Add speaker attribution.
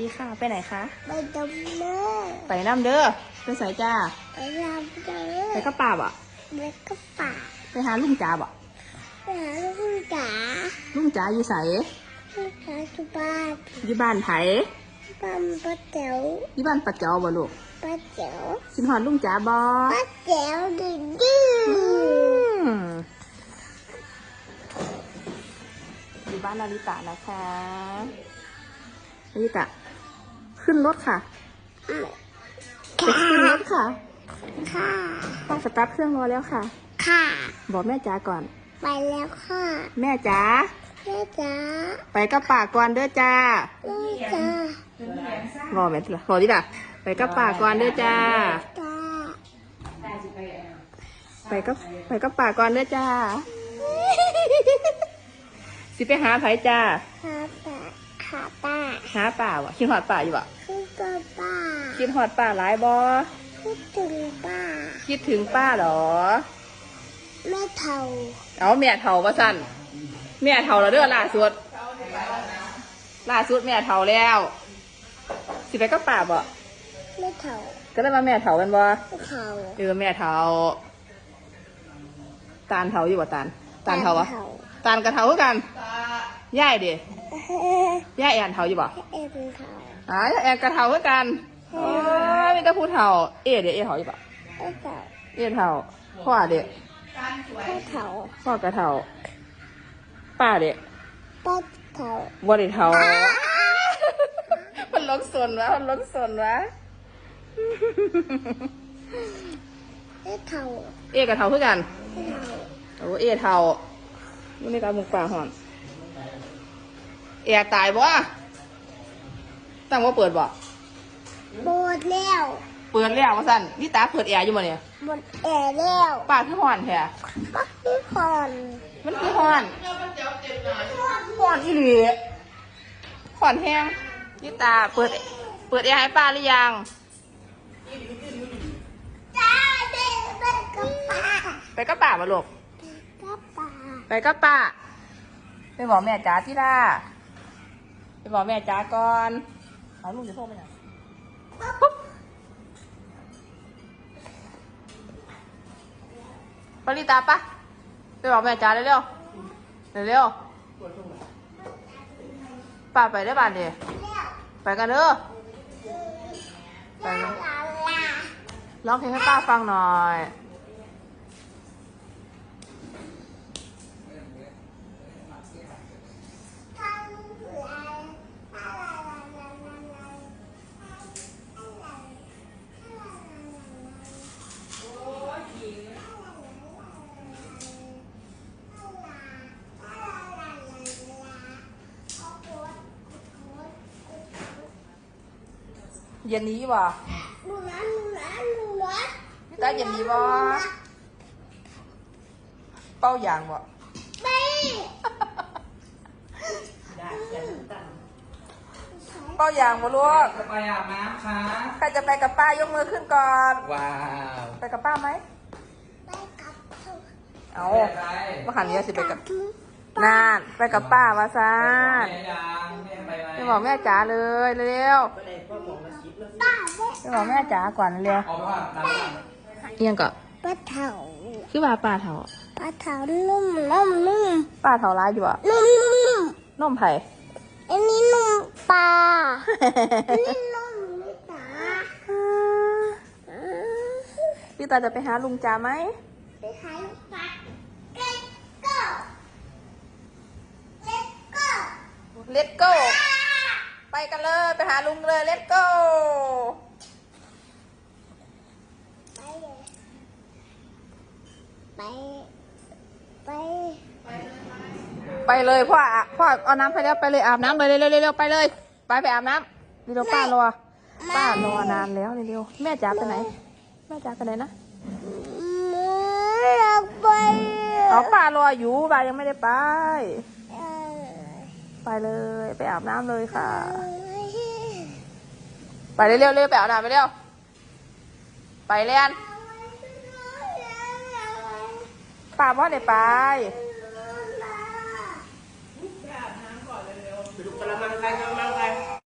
Speaker 1: ดีค่ะ ไปไหนคะ
Speaker 2: ไปดมเนื้อ
Speaker 1: ไปน้ำเด้อ ไปใส่จ้า
Speaker 2: ไปทำเนื้อ
Speaker 1: ไปกับป้าบ่ะ
Speaker 2: ไปกระป๋า
Speaker 1: ไปหาลุงจ๋าบ่ะ
Speaker 2: ไปหาลูกจ๋า
Speaker 1: ลุงจ๋าอยู่ใส
Speaker 2: ลูกจ๋าที่บ้าน
Speaker 1: อยู่บ้านไผ
Speaker 2: บ้านป้าแจ๋ว
Speaker 1: อยู่บ้านปัจเจาบ่ลูก
Speaker 2: ป้าแจ๋ว
Speaker 1: คิดฮอดลุงจ๋าบ่
Speaker 2: ป้าแจ๋วดื้อดื้อ
Speaker 1: อืมอยู่บ้านนาริตะนะคะนาริตะ ขึ้นรถค่ะไปขึ้นรถค่ะ
Speaker 2: ค่ะ
Speaker 1: ป้าสตาร์ทเครื่องรอแล้วค่ะ
Speaker 2: ค่ะ
Speaker 1: บอกแม่จ๋าก่อน
Speaker 2: ไปแล้วค่ะ
Speaker 1: แม่จ๋า
Speaker 2: แม่จ๋า
Speaker 1: ไปกับป่าก่อนเด้อจ้า
Speaker 2: แม่จ๋าร
Speaker 1: อแม่ทีละรอดิล่ะ ไปกับป่าก่อนเด้อจ้า
Speaker 2: ตา
Speaker 1: ไปกับไปกับป่าก่อนเด้อจ้า สิไปหาไผจ้า
Speaker 2: หาป้าหาป้า
Speaker 1: หาป่าวะคิดฮอดป่าอยู่บ่
Speaker 2: คือป้าป้า
Speaker 1: คิดฮอดป่าหลายบ่
Speaker 2: คิดถึงป้า
Speaker 1: คิดถึงป้าเหรอ
Speaker 2: แม่เท่า
Speaker 1: เอาแม่เฒ่าว่าสั่นแม่เฒ่าแล้วเด้อล่าสุดล่าสุดแม่เฒ่าแล้ว สิไปกับป่าบ่
Speaker 2: แม่เท่า
Speaker 1: ก็ได้มาแม่เฒ่ากันบ่
Speaker 2: แม่เท่า
Speaker 1: เออแม่เฒ่าตาลเฒ่าอยู่บ่ตาลตาลเฒ่าวะตาลกระเฒ่าคือกัน ย่ายดิย่าแอนเฒ่าอยู่บ่
Speaker 2: เอ็นเท่า
Speaker 1: อ๋อย่าแอนกระเฒ่าคือกันโอ้ยมีแต่ผู้เฒ่าเอ๊ะเดี๋ยวเอ๊ะเฒ่าอยู่บ่
Speaker 2: แม่เท่า
Speaker 1: เอ๊ะเฒ่าพ่อเด็ก
Speaker 2: แม่เท่า
Speaker 1: พ่อกระเฒ่าป้าเด็ก
Speaker 2: ป้าเท่า
Speaker 1: บ่ได้เฒ่ามันลกสนวะมันลกสนวะ
Speaker 2: แม่เท่า
Speaker 1: เอ๊ะกระเฒ่าคือกัน
Speaker 2: แม่เท่า
Speaker 1: โอ้เอ๊ะเฒ่านี่ในการมุกป่าหอน เอ๊ะตายบ่ตั้งว่าเปิดบ่
Speaker 2: หมดแล้ว
Speaker 1: เปิดแล้วว่าสั่นนี่ตาเปิดแอร์อยู่บ่เนี่ย
Speaker 2: หมดแอร์แล้ว
Speaker 1: ป้าคือหอนแท้
Speaker 2: ก็พี่พร
Speaker 1: มันคือหอนหอนอีหลีหอนแห้งนี่ตาเปิด เปิดแอร์ให้ป้าหรือยัง
Speaker 2: จ้าเด็กไปกับป้า
Speaker 1: ไปกับป้ามาลูก
Speaker 2: กับป้า
Speaker 1: ไปกับป้าไปบอกแม่จ๋าที่ล่ะ ไปบอกแม่จ๋าก่อนเอาลูกจะโทรไปไหนปุ๊บปริตาปะไปบอกแม่จ๋าเร็วๆเร็วๆป้าไปได้บ้านดิไปกันเด้อไปกัน
Speaker 2: ลาลา
Speaker 1: ร้องเพลงให้ป้าฟังหน่อย
Speaker 2: ทำลาลาลาลาลาลา
Speaker 1: เย็นนี้บ่
Speaker 2: หนูรักหนูรักหนูรัก
Speaker 1: พี่ตาเย็นนี้บ่เป้ายางบ่
Speaker 2: ไป
Speaker 1: เป้ายางบ่ลูก
Speaker 3: จะไปอาบน้ำค่ะ
Speaker 1: ใครจะไปกับป้ายกมือขึ้นก่อน
Speaker 3: ว้าว
Speaker 1: ไปกับป้าไหม
Speaker 2: ไปกับเขา
Speaker 1: เอา
Speaker 3: ไป
Speaker 1: ว่าหันนี้สิไปกับนานไปกับป้าวาซาน บอกแม่จ๋าเลยเร็ว
Speaker 2: ป้าแม่
Speaker 1: ๆไปบอกแม่จ๋าก่อนเร็ว
Speaker 3: เอาผ้าตามบ้าน
Speaker 1: เอียงก่อน
Speaker 2: ป้าเถา
Speaker 1: คือว่าป้าเถา
Speaker 2: ป้าเถานุ่มนุ่มนุ่ม
Speaker 1: ป้าเถาร้ายอยู่บ่
Speaker 2: นุ่มนุ่ม
Speaker 1: น้มไผ่
Speaker 2: อันนี้นุ่มปลาอันนี้นุ่มนี่ตา
Speaker 1: พี่ตาจะไปหาลุงจ๋าไหม
Speaker 2: ไปหาลูกปลาเล็กก็เล็กก็
Speaker 1: เลตโก้ไป กันเลย ไปหาลุงเลยเลตโก้
Speaker 2: ไปไป
Speaker 1: ไปเลยพ่ออะพ่อเอาน้ำไปแล้วไปเลยอาบน้ำเลยเร็วๆเร็วๆไปเลย ไปไปอาบน้ำเร็วๆป้ารอป้ารอนานแล้วเร็วๆแม่จ๋าไปไหน แม่จ๋าไปไหนนะ
Speaker 2: ไม่อยากไป
Speaker 1: เอาป้ารออยู่ป้ายังไม่ได้ไป
Speaker 2: เออ
Speaker 1: ไปเลย ไปอาบน้ำเลยค่ะ ไปเร็วๆเร็วไปอาบน้ำไปเร็ว ไปเรียนป้าว่าได้ไป
Speaker 3: ไปดูกระมังใครกระมัง